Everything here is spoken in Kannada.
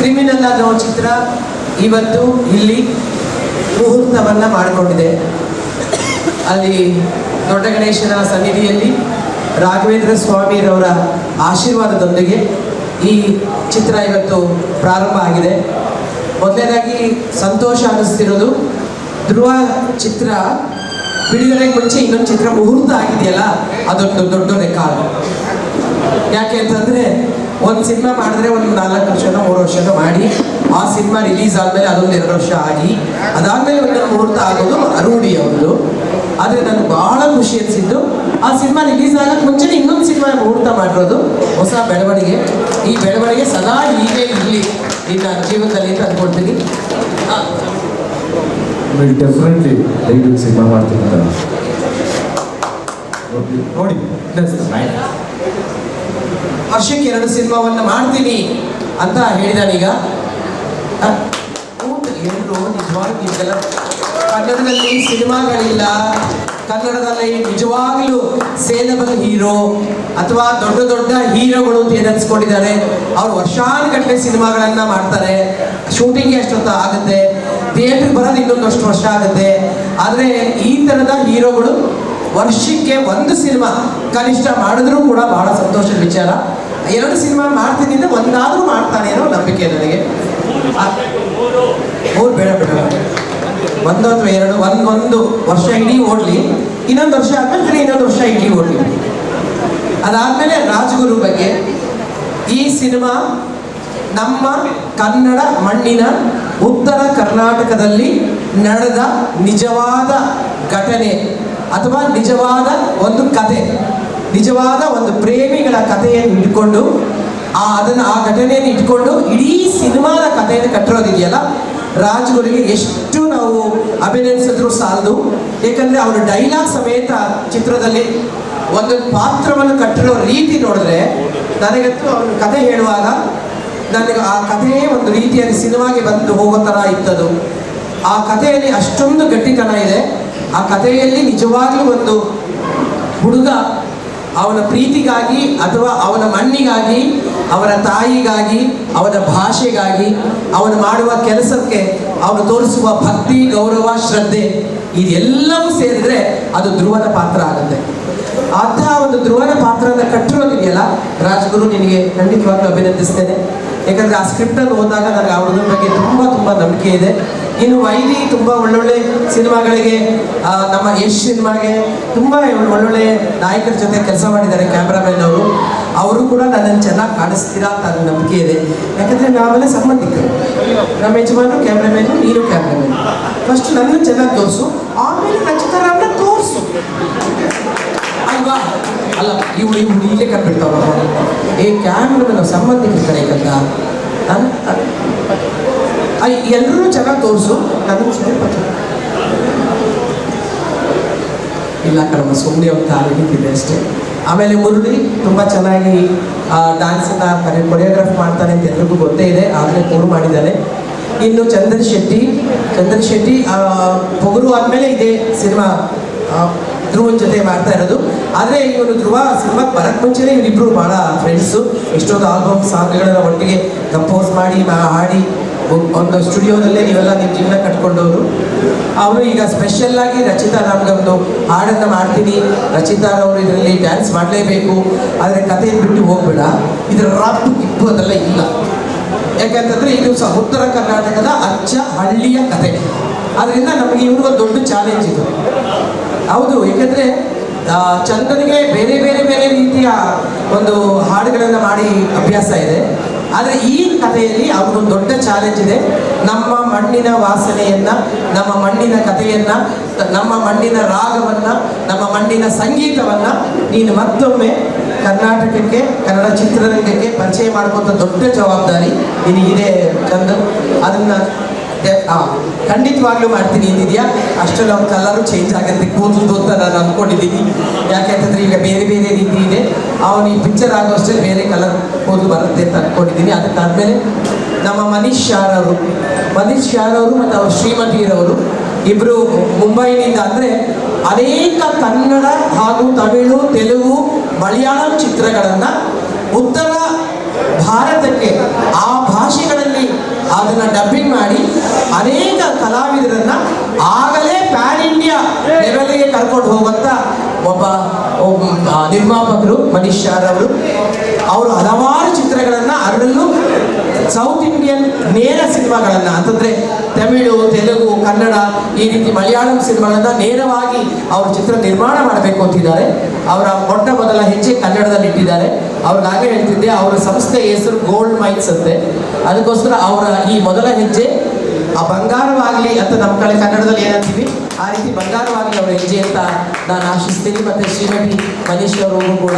ಕ್ರಿಮಿನಲ್ ಅನ್ನೋ ಚಿತ್ರ ಇವತ್ತು ಇಲ್ಲಿ ಮುಹೂರ್ತವನ್ನು ಮಾಡಿಕೊಂಡಿದೆ. ಅಲ್ಲಿ ದೊಡ್ಡ ಗಣೇಶನ ಸನ್ನಿಧಿಯಲ್ಲಿ ರಾಘವೇಂದ್ರ ಸ್ವಾಮಿರವರ ಆಶೀರ್ವಾದದೊಂದಿಗೆ ಈ ಚಿತ್ರ ಇವತ್ತು ಪ್ರಾರಂಭ ಆಗಿದೆ. ಮೊದಲನೇದಾಗಿ ಸಂತೋಷ ಅನ್ನಿಸ್ತಿರೋದು. ಧ್ರುವ ಚಿತ್ರ ಬಿಡುಗಡೆಗೆ ಮುಂಚೆ ಇನ್ನೊಂದು ಚಿತ್ರ ಮುಹೂರ್ತ ಆಗಿದೆಯಲ್ಲ, ಅದೊಂದು ದೊಡ್ಡ ರೆಕಾರ್ಡ್. ಯಾಕೆ ಅಂತಂದ್ರೆ ಒಂದು ಸಿನಿಮಾ ಮಾಡಿದ್ರೆ ಒಂದು ನಾಲ್ಕು ವರ್ಷನೋ ಮೂರು ವರ್ಷನೋ ಮಾಡಿ ಆ ಸಿನಿಮಾ ರಿಲೀಸ್ ಆದಮೇಲೆ ಅದೊಂದು ಎರಡು ವರ್ಷ ಆಗಿ ಅದಾದಮೇಲೆ ಒಂದು ಮುಹೂರ್ತ ಆಗೋದು ಅರೂಢಿ ಅವರು ಆದರೆ ನನಗೆ ಬಹಳ ಖುಷಿ ಅನಿಸಿದ್ದು ಆ ಸಿನಿಮಾ ರಿಲೀಸ್ ಆಗಕ್ಕೆ ಮುಂಚೆನೇ ಇನ್ನೊಂದು ಸಿನಿಮಾ ಮುಹೂರ್ತ ಮಾಡಿರೋದು ಹೊಸ ಬೆಳವಣಿಗೆ. ಈ ಬೆಳವಣಿಗೆ ಸದಾ ಹೀಗೆ ಇರಲಿ. ನಿನ್ನ ಜೀವನದಲ್ಲಿ ಅಂತ ಅಂದ್ಕೊಳ್ತೀನಿ ಡೆಫಿನೆಟ್ಲಿ ದಯವಿಟ್ಟು ಸಿನಿಮಾ ಮಾಡ್ತೀನಿ ಅಂತ. ನೋಡಿ ವರ್ಷಕ್ಕೆ ಎರಡು ಸಿನಿಮಾವನ್ನು ಮಾಡ್ತೀನಿ ಅಂತ ಹೇಳಿದಾನೀಗ ಇದೆಲ್ಲ ಕನ್ನಡದಲ್ಲಿ ಸಿನಿಮಾಗಳಿಲ್ಲ. ಕನ್ನಡದಲ್ಲಿ ನಿಜವಾಗ್ಲೂ ಸೇಲಬಲ್ ಹೀರೋ ಅಥವಾ ದೊಡ್ಡ ದೊಡ್ಡ ಹೀರೋಗಳು ಅಂತ ಏನಿಸ್ಕೊಂಡಿದ್ದಾರೆ ಅವ್ರು ವರ್ಷಾನುಗಟ್ಟಲೆ ಸಿನಿಮಾಗಳನ್ನ ಮಾಡ್ತಾರೆ. ಶೂಟಿಂಗ್ ಎಷ್ಟೊತ್ತ ಆಗುತ್ತೆ. ಥಿಯೇಟರ್ ಬರೋದು ಇನ್ನೊಂದಷ್ಟು ವರ್ಷ ಆಗುತ್ತೆ. ಆದರೆ ಈ ಥರದ ಹೀರೋಗಳು ವರ್ಷಕ್ಕೆ ಒಂದು ಸಿನಿಮಾ ಕನಿಷ್ಠ ಮಾಡಿದ್ರೂ ಕೂಡ ಬಹಳ ಸಂತೋಷದ ವಿಚಾರ. ಎರಡು ಸಿನಿಮಾ ಮಾಡ್ತೀನಿ ಅಂದರೆ ಒಂದಾದ್ರೂ ಮಾಡ್ತಾನೆ ಅನ್ನೋ ನಂಬಿಕೆ ನನಗೆ. ಮೂರು ಬೇಡ ಬೇಡ ಒಂದು ಅಥವಾ ಎರಡು ಒಂದೊಂದು ವರ್ಷ ಇಡೀ ಓಡ್ಲಿ. ಇನ್ನೊಂದು ವರ್ಷ ಆದ್ಮೇಲೆ ಇನ್ನೊಂದು ವರ್ಷ ಇಡೀ ಓಡ್ಲಿ. ಅದಾದ್ಮೇಲೆ ರಾಜಗುರು ಬಗ್ಗೆ ಈ ಸಿನಿಮಾ ನಮ್ಮ ಕನ್ನಡ ಮಣ್ಣಿನ ಉತ್ತರ ಕರ್ನಾಟಕದಲ್ಲಿ ನಡೆದ ನಿಜವಾದ ಘಟನೆ ಅಥವಾ ನಿಜವಾದ ಒಂದು ಕತೆ, ನಿಜವಾದ ಒಂದು ಪ್ರೇಮಿಗಳ ಕಥೆಯನ್ನು ಇಟ್ಕೊಂಡು ಆ ಅದನ್ನು, ಆ ಘಟನೆಯನ್ನು ಇಟ್ಕೊಂಡು ಇಡೀ ಸಿನಿಮಾದ ಕಥೆಯನ್ನು ಕಟ್ಟಿರೋದಿದೆಯಲ್ಲ ರಾಜ್ಗಳಿಗೆ ಎಷ್ಟು ನಾವು ಅಭಿನಯಿಸಿದ್ರು ಸಾಲದು. ಏಕೆಂದರೆ ಅವರು ಡೈಲಾಗ್ ಸಮೇತ ಚಿತ್ರದಲ್ಲಿ ಒಂದು ಪಾತ್ರವನ್ನು ಕಟ್ಟಿರೋ ರೀತಿ ನೋಡಿದ್ರೆ ನನಗಂತೂ ಅವ್ರ ಕಥೆ ಹೇಳುವಾಗ ನನಗೆ ಆ ಕಥೆಯೇ ಒಂದು ರೀತಿಯಲ್ಲಿ ಸಿನಿಮಾಗೆ ಬಂದು ಹೋಗೋ ಥರ ಇತ್ತದು. ಆ ಕಥೆಯಲ್ಲಿ ಅಷ್ಟೊಂದು ಗಟ್ಟಿತನ ಇದೆ. ಆ ಕಥೆಯಲ್ಲಿ ನಿಜವಾಗ್ಲೂ ಒಂದು ಹುಡುಗ ಅವನ ಪ್ರೀತಿಗಾಗಿ ಅಥವಾ ಅವನ ಮಣ್ಣಿಗಾಗಿ, ಅವನ ತಾಯಿಗಾಗಿ, ಅವನ ಭಾಷೆಗಾಗಿ, ಅವನು ಮಾಡುವ ಕೆಲಸಕ್ಕೆ ಅವನು ತೋರಿಸುವ ಭಕ್ತಿ, ಗೌರವ, ಶ್ರದ್ಧೆ ಇದೆಲ್ಲವೂ ಸೇರಿದ್ರೆ ಅದು ಧ್ರುವದ ಪಾತ್ರ ಆಗುತ್ತೆ. ಅಂತಹ ಒಂದು ಧ್ರುವನ ಪಾತ್ರನ ಕಟ್ಟಿರೋದಿದೆಯಲ್ಲ ರಾಜ್ಗುರು ನಿನಗೆ ಖಂಡಿತವಾಗ್ಲೂ ಅಭಿನಂದಿಸ್ತೇನೆ. ಯಾಕಂದ್ರೆ ಆ ಸ್ಕ್ರಿಪ್ಟನ್ನು ಹೋದಾಗ ನನಗೆ ಹುಡುಗನ ಬಗ್ಗೆ ತುಂಬ ತುಂಬ ನಂಬಿಕೆ ಇದೆ. ಇನ್ನು ವೈದಿ ತುಂಬಾ ಒಳ್ಳೊಳ್ಳೆ ಸಿನಿಮಾಗಳಿಗೆ ನಮ್ಮ ಯಶ್ ಸಿನಿಮಾಗೆ ತುಂಬಾ ಒಳ್ಳೊಳ್ಳೆ ನಾಯಕರ ಜೊತೆ ಕೆಲಸ ಮಾಡಿದ್ದಾರೆ ಕ್ಯಾಮ್ರಾಮನ್ ಅವರು. ಅವರು ಕೂಡ ನನ್ನನ್ನು ಚೆನ್ನಾಗಿ ಕಾಣಿಸ್ತೀರಾ ಅಂತ ನನ್ನ ನಂಬಿಕೆ ಇದೆ. ಯಾಕಂದ್ರೆ ನಾವೆಲ್ಲ ಸಂಬಂಧಿಕರು. ನಮ್ಮ ಯಜಮಾನು ಕ್ಯಾಮ್ರಾಮನ್ನು, ನೀನು ಕ್ಯಾಮ್ರಾಮನ್. ಫಸ್ಟ್ ನನ್ನನ್ನು ಚೆನ್ನಾಗಿ ತೋರಿಸು, ಆಮೇಲೆ ರಚಿತಾರಾಮ್ನ ತೋರಿಸು. ಅಲ್ವಾ? ಅಲ್ಲ ಇವು ಇವು ಇಲ್ಲೇ ಈ ಏ, ಕ್ಯಾಮ್ರಾಮನ್ ಸಂಬಂಧಿಕರ ಕಡೆ ಕಂದ ಎಲ್ಲರೂ ಚೆನ್ನಾಗಿ ತೋರಿಸು ನನಗೂ ಸ್ವಲ್ಪ ಇಲ್ಲ ಕಣಮ್ಮ ಸುಮ್ಮನೆ ಕಾಲು ನಿಂತಿದೆ ಅಷ್ಟೇ. ಆಮೇಲೆ ಮುರಳಿ ತುಂಬ ಚೆನ್ನಾಗಿ ಡ್ಯಾನ್ಸನ್ನ ಕರೆ ಕೊರಿಯೋಗ್ರಾಫ್ ಮಾಡ್ತಾನೆ ಅಂತ ಎಲ್ರಿಗೂ ಗೊತ್ತೇ ಇದೆ ಆಗಲೇ ಫೋನ್ ಮಾಡಿದ್ದಾನೆ. ಇನ್ನು ಚಂದನ್ ಶೆಟ್ಟಿ ಚಂದನ್ ಶೆಟ್ಟಿ ಪೊಗರು ಆದಮೇಲೆ ಇದೆ ಸಿನಿಮಾ ಧ್ರುವನ್ ಜೊತೆ ಮಾಡ್ತಾ ಇರೋದು. ಆದರೆ ಇವನು ಧ್ರುವ ಸಿನಿಮಾಗೆ ಬರಕ್ಕೆ ಮುಂಚೆನೇ ಇವರಿಬ್ಬರು ಭಾಳ ಫ್ರೆಂಡ್ಸು ಎಷ್ಟೊಂದು ಆಲ್ಬಮ್ ಸಾಂಗ್ಗಳನ್ನ ಒಟ್ಟಿಗೆ ಕಂಪೋಸ್ ಮಾಡಿ ಹಾಡಿ ಒಂದು ಸ್ಟುಡಿಯೋದಲ್ಲೇ ನೀವೆಲ್ಲ ನಿಮ್ಮ ಜೀವನ ಕಟ್ಕೊಂಡವರು. ಅವರು ಈಗ ಸ್ಪೆಷಲ್ ಆಗಿ ರಚಿತಾ ನಮ್ಗೊಂದು ಹಾಡನ್ನು ಮಾಡ್ತೀನಿ. ರಚಿತಾ ಅವರು ಇದರಲ್ಲಿ ಡ್ಯಾನ್ಸ್ ಮಾಡಲೇಬೇಕು. ಆದರೆ ಕಥೆ ಬಿಟ್ಟು ಹೋಗ್ಬೇಡ. ಇದರ ರಾಪ್ ಇಪ್ಪು ಅದೆಲ್ಲ ಇಲ್ಲ. ಯಾಕಂತಂದ್ರೆ ಇದು ಸಹ ಉತ್ತರ ಕರ್ನಾಟಕದ ಅಚ್ಚ ಹಳ್ಳಿಯ ಕತೆ. ಅದರಿಂದ ನಮಗೆ ಇವ್ರಿಗೊಂದು ದೊಡ್ಡ ಚಾಲೆಂಜ್ ಇದು. ಹೌದು, ಏಕೆಂದರೆ ಚಂದನಿಗೆ ಬೇರೆ ಬೇರೆ ಬೇರೆ ರೀತಿಯ ಒಂದು ಹಾಡುಗಳನ್ನು ಮಾಡಿ ಅಭ್ಯಾಸ ಇದೆ. ಆದರೆ ಈ ಕಥೆಯಲ್ಲಿ ಅವರು ದೊಡ್ಡ ಚಾಲೆಂಜ್ ಇದೆ. ನಮ್ಮ ಮಣ್ಣಿನ ವಾಸನೆಯನ್ನ, ನಮ್ಮ ಮಣ್ಣಿನ ಕಥೆಯನ್ನ, ನಮ್ಮ ಮಣ್ಣಿನ ರಾಗವನ್ನ, ನಮ್ಮ ಮಣ್ಣಿನ ಸಂಗೀತವನ್ನ ನೀನು ಮತ್ತೊಮ್ಮೆ ಕರ್ನಾಟಕಕ್ಕೆ, ಕನ್ನಡ ಚಿತ್ರರಂಗಕ್ಕೆ ಪರಿಚಯ ಮಾಡುವಂಥ ದೊಡ್ಡ ಜವಾಬ್ದಾರಿ ನಿನಗಿದೆ ಚಂದ್ರ ಅದನ್ನ ಖಂಡಿತವಾಗ್ಲೂ ಮಾಡ್ತೀನಿ ಇದೆಯಾ ಅಷ್ಟು ಕಲರು ಚೇಂಜ್ ಆಗುತ್ತೆ ಕೂದಲು ಅಂತ ನಾನು ಅಂದ್ಕೊಂಡಿದ್ದೀನಿ ಯಾಕೆಂತಂದ್ರೆ ಈಗ ಬೇರೆ ಬೇರೆ ರೀತಿ ಅವನು ಈ ಪಿಕ್ಚರ್ ಆಗೋಷ್ಟೇ ಬೇರೆ ಕಲರ್ ಕೂದಲು ಬರುತ್ತೆ ಅಂತ ಅಂದ್ಕೊಂಡಿದ್ದೀನಿ ಅದಕ್ಕಾದ್ಮೇಲೆ ನಮ್ಮ ಮನೀಶ್ ಶಾರ್ ಅವರು, ಮನೀಶ್ ಶಾರ್ ಅವರು ಮತ್ತು ಅವ್ರ ಶ್ರೀಮತಿಯರವರು ಇಬ್ಬರು ಮುಂಬೈನಿಂದ ಅಂದರೆ ಅನೇಕ ಕನ್ನಡ ಹಾಗೂ ತಮಿಳು, ತೆಲುಗು, ಮಲಯಾಳಂ ಚಿತ್ರಗಳನ್ನು ಉತ್ತರ ಭಾರತಕ್ಕೆ ಆ ಭಾಷೆಗಳಲ್ಲಿ ಅದನ್ನು ಡಬ್ಬಿಂಗ್ ಮಾಡಿ ಅನೇಕ ಕಲಾವಿದರನ್ನು ಆಗಲೇ ಪ್ಯಾನ್ ಇಂಡಿಯಾ ಲೆವೆಲ್ಗೆ ಕರ್ಕೊಂಡು ಹೋಗುವಂತ ಒಬ್ಬ ನಿರ್ಮಾಪಕರು ಮನೀಶ್ ಅವರು ಅವರು ಹಲವಾರು ಚಿತ್ರಗಳನ್ನು ಅದರಲ್ಲೂ ಸೌತ್ ಇಂಡಿಯನ್ ನೇರ ಸಿನಿಮಾಗಳನ್ನ, ಅಂತಂದ್ರೆ ತಮಿಳು, ತೆಲುಗು, ಕನ್ನಡ, ಈ ರೀತಿ ಮಲಯಾಳಂ ಸಿನಿಮಾಗಳನ್ನ ನೇರವಾಗಿ ಅವರು ಚಿತ್ರ ನಿರ್ಮಾಣ ಮಾಡಬೇಕು ಅಂತಿದ್ದಾರೆ. ಅವರ ಮೊಟ್ಟ ಮೊದಲ ಹೆಜ್ಜೆ ಕನ್ನಡದಲ್ಲಿ ಇಟ್ಟಿದ್ದಾರೆ. ಹಾಗೆ ಹೇಳ್ತಿದ್ದೆ, ಅವರ ಸಂಸ್ಥೆ ಹೆಸರು ಗೋಲ್ಡ್ ಮೈನ್ಸ್ ಅಂತೆ. ಅದಕ್ಕೋಸ್ಕರ ಅವರ ಈ ಮೊದಲ ಹೆಜ್ಜೆ ಆ ಬಂಗಾರವಾಗಲಿ ಅಂತ ನಮ್ಮ ಕಡೆ ಕನ್ನಡದಲ್ಲಿ ಏನಂತೀವಿ, ಆ ರೀತಿ ಬಂಗಾರವಾಗಲಿ ಅವರ ಹೆಜ್ಜೆ ಅಂತ ನಾನು ಆಶಿಸ್ತೀನಿ. ಮತ್ತೆ ಶ್ರೀಮತಿ ಮನೀಶ್ ಕೂಡ.